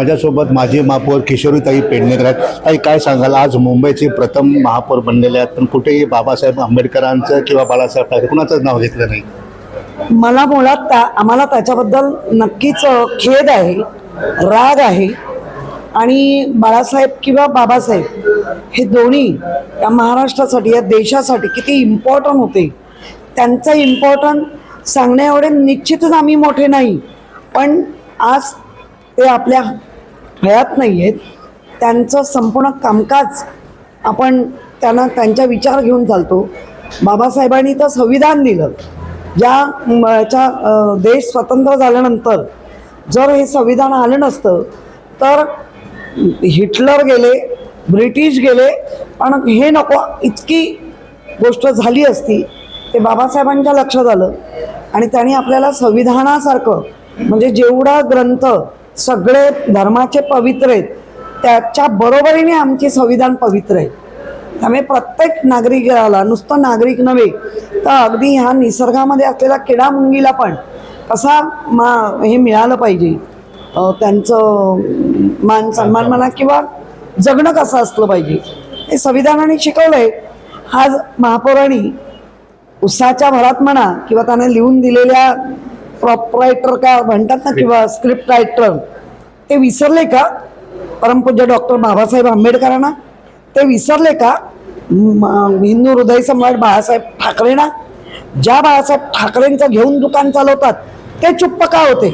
माझ्यासोबत माजी महापौर किशोरीताई पेडणेकर आहेत. ताई काय सांगाल? आज मुंबईचे प्रथम महापौर बनलेले आहेत पण कुठेही बाबासाहेब आंबेडकरांचं किंवा बाळासाहेब ठाकरे कुणाचंच नाव घेतलं नाही. मला मुळात त्या आम्हाला त्याच्याबद्दल नक्कीच खेद आहे राग आहे. आणि बाळासाहेब किंवा बाबासाहेब हे दोन्ही या महाराष्ट्रासाठी या देशासाठी किती इम्पॉर्टंट होते. त्यांचं इम्पॉर्टंट सांगण्याएवढे निश्चितच आम्ही मोठे नाही. पण आज ते आपल्या मिळत नाही आहेत त्यांचं संपूर्ण कामकाज आपण त्यांना त्यांच्या विचार घेऊन चालतो. बाबासाहेबांनी तर संविधान दिलं. ज्या याच्या देश स्वतंत्र झाल्यानंतर जर हे संविधान आलं नसतं तर हिटलर गेले ब्रिटिश गेले पण हे नको इतकी गोष्ट झाली असती ते बाबासाहेबांच्या लक्षात आलं. आणि त्यांनी आपल्याला संविधानासारखं म्हणजे जेवढा ग्रंथ सगळे धर्माचे पवित्र आहेत. त्याच्या बरोबरीने आमचे संविधान पवित्र आहे. त्यामुळे प्रत्येक नागरिकाला नुसतं नागरिक नव्हे तर अगदी ह्या निसर्गामध्ये असलेल्या किडामुंगीला पण कसा मा हे मिळालं पाहिजे. त्यांचं मान सन्मान म्हणा किंवा जगणं कसं असलं पाहिजे. हे संविधानाने शिकवलं आहे आज महापौरांनी उत्साहाच्या भरात म्हणा किंवा त्याने लिहून दिलेल्या प्रॉपरायटर का म्हणतात ना किंवा स्क्रिप्ट रायटर ते विसरले का? परमपूज्य डॉक्टर बाबासाहेब आंबेडकरांना? ते विसरले का? हिंदू हृदय सम्राट बाळासाहेब ठाकरेंना? ज्या बाळासाहेब ठाकरेंचं घेऊन दुकान चालवतात ते चुप्प का होते?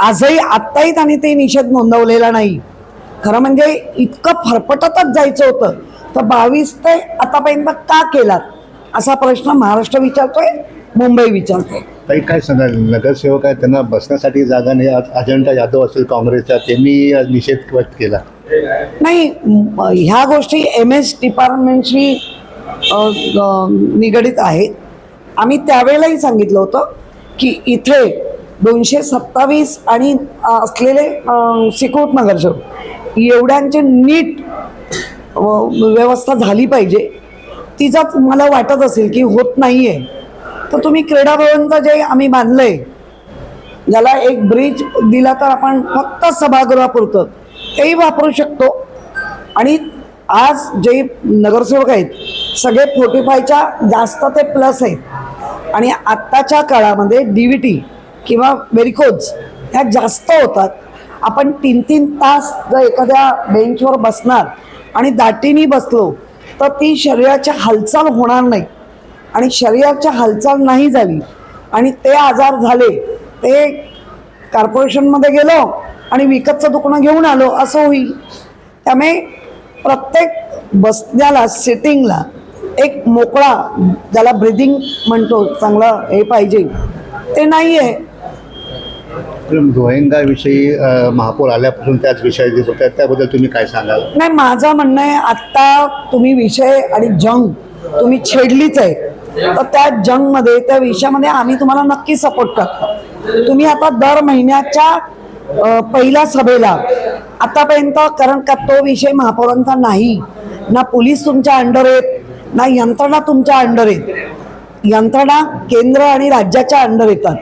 आजही आत्ताही त्यांनी ते निषेध नोंदवलेला नाही. खरं म्हणजे इतकं फरफटतच जायचं होतं. तर बावीस ते आतापर्यंत का केलात? असा प्रश्न महाराष्ट्र विचारतोय मुंबई विचारतोय. ताई काय सांगाल? नगरसेवक आहे त्यांना बसण्यासाठी जागा नाही. आज अजंठा यादव असेल काँग्रेसच्या त्यांनी आज निषेध व्यक्त केला. नाही ह्या गोष्टी एम एस डिपार्टमेंटशी निगडीत आहेत. आम्ही त्यावेळेलाही सांगितलं होतं की इथे दोनशे सत्तावीस आणि असलेले सिकोट नगरसेवक एवढ्यांचे नीट व्यवस्था झाली पाहिजे. तिचा मला वाटत असेल की होत नाही आहे तर तुम्ही क्रीडा भवनचं जे आम्ही बांधलं आहे ज्याला एक ब्रिज दिला तर आपण फक्त सभागृहापुरतं तेही वापरू शकतो. आणि आज जे नगरसेवक आहेत सगळे फोर्टी फायच्या जास्त ते प्लस आहेत. आणि आत्ताच्या काळामध्ये डी व्ही टी किंवा वेरिकोज ह्या जास्त होतात. आपण तीन तीन तास जर एखाद्या बेंचवर बसणार आणि दाटीनी बसलो तर ती शरीराची हालचाल होणार नाही. आणि शरीराची हालचाल नाही झाली आणि ते आजार झाले ते कॉर्पोरेशनमध्ये गेलो आणि विकतचं दुकानं घेऊन आलो असं होईल. त्यामुळे प्रत्येक बसण्याला सिटिंगला एक मोकळा ज्याला ब्रिदिंग म्हणतो चांगलं हे पाहिजे. ते नाही आहे रोहिंगाविषयी अ, महापौर आल्यापासून त्याच विषयाची बोलत आहेत त्याबद्दल तुम्ही काय सांगाल? नाही माझं म्हणणं आहे आत्ता तुम्ही विषय आणि जंग तुम्ही छेडलीच आहे. तर त्या जंगमध्ये त्या विषयामध्ये आम्ही तुम्हाला नक्की सपोर्ट करतो. तुम्ही आता दर महिन्याच्या पहिल्या सभेला आतापर्यंत कारण का तो विषय महापौरांचा नाही. ना पोलीस तुमच्या अंडर आहेत ना यंत्रणा तुमच्या अंडर आहेत. यंत्रणा केंद्र आणि राज्याच्या अंडर येतात.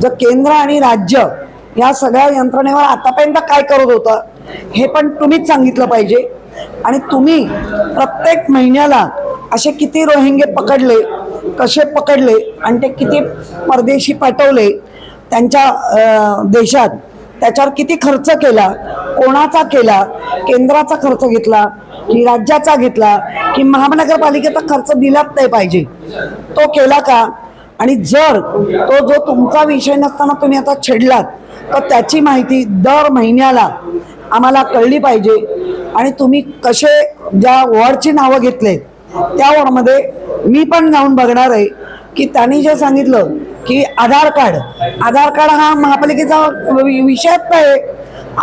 जर केंद्र आणि राज्य या सगळ्या यंत्रणेवर आतापर्यंत काय करत होतं हे पण तुम्हीच सांगितलं पाहिजे. आणि तुम्ही प्रत्येक महिन्याला असे किती रोहिंगे पकडले कसे पकडले आणि ते किती परदेशी पाठवले त्यांच्या देशात. त्याच्यावर किती खर्च केला कोणाचा केला केंद्राचा खर्च घेतला की राज्याचा घेतला की महानगरपालिकेचा खर्च दिलाच नाही पाहिजे. तो केला का? आणि जर तो जो तुमचा विषय नसताना तुम्ही आता छेडलात तर त्याची माहिती दर महिन्याला आम्हाला कळली पाहिजे. आणि तुम्ही कसे ज्या वॉर्डची नावं घेतलेत त्या वॉर्डमध्ये मी पण जाऊन बघणार आहे की त्यांनी जे सांगितलं की आधार कार्ड आधार कार्ड हा महापालिकेचा विषय विषयच नाही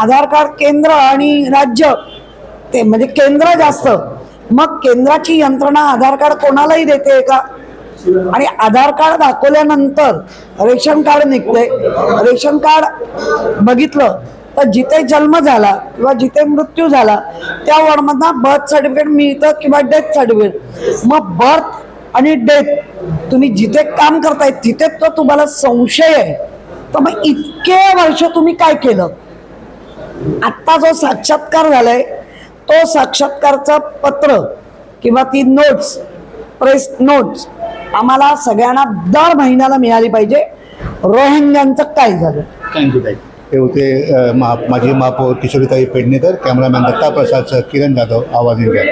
आधार कार्ड केंद्र आणि राज्य ते म्हणजे केंद्र जास्त. मग केंद्राची यंत्रणा आधार कार्ड कोणालाही देते का? आणि आधार कार्ड दाखवल्यानंतर रेशन कार्ड निघते रेशन कार्ड बघितलं तर जिथे जन्म झाला किंवा जिथे मृत्यू झाला त्या वॉर्डमधनं बर्थ सर्टिफिकेट मिळतं किंवा डेथ सर्टिफिकेट मग बर्थ आणि डेथ तुम्ही जिथे काम करताय तिथे तर तुम्हाला संशय आहे. तर मग इतके वर्ष तुम्ही काय केलं? आत्ता जो साक्षात्कार झालाय तो साक्षात्कारचं पत्र किंवा ती नोट्स प्रेस नोट्स आम्हाला सगळ्यांना दर महिन्याला मिळाली पाहिजे. रोहिंग्यांचं काय झालं? थँक्यू हे होते महा माजी महापौर किशोरीताई पेडणेकर कॅमेरामॅन दत्ता प्रसादसह किरण जाधव आवाज इंडिया.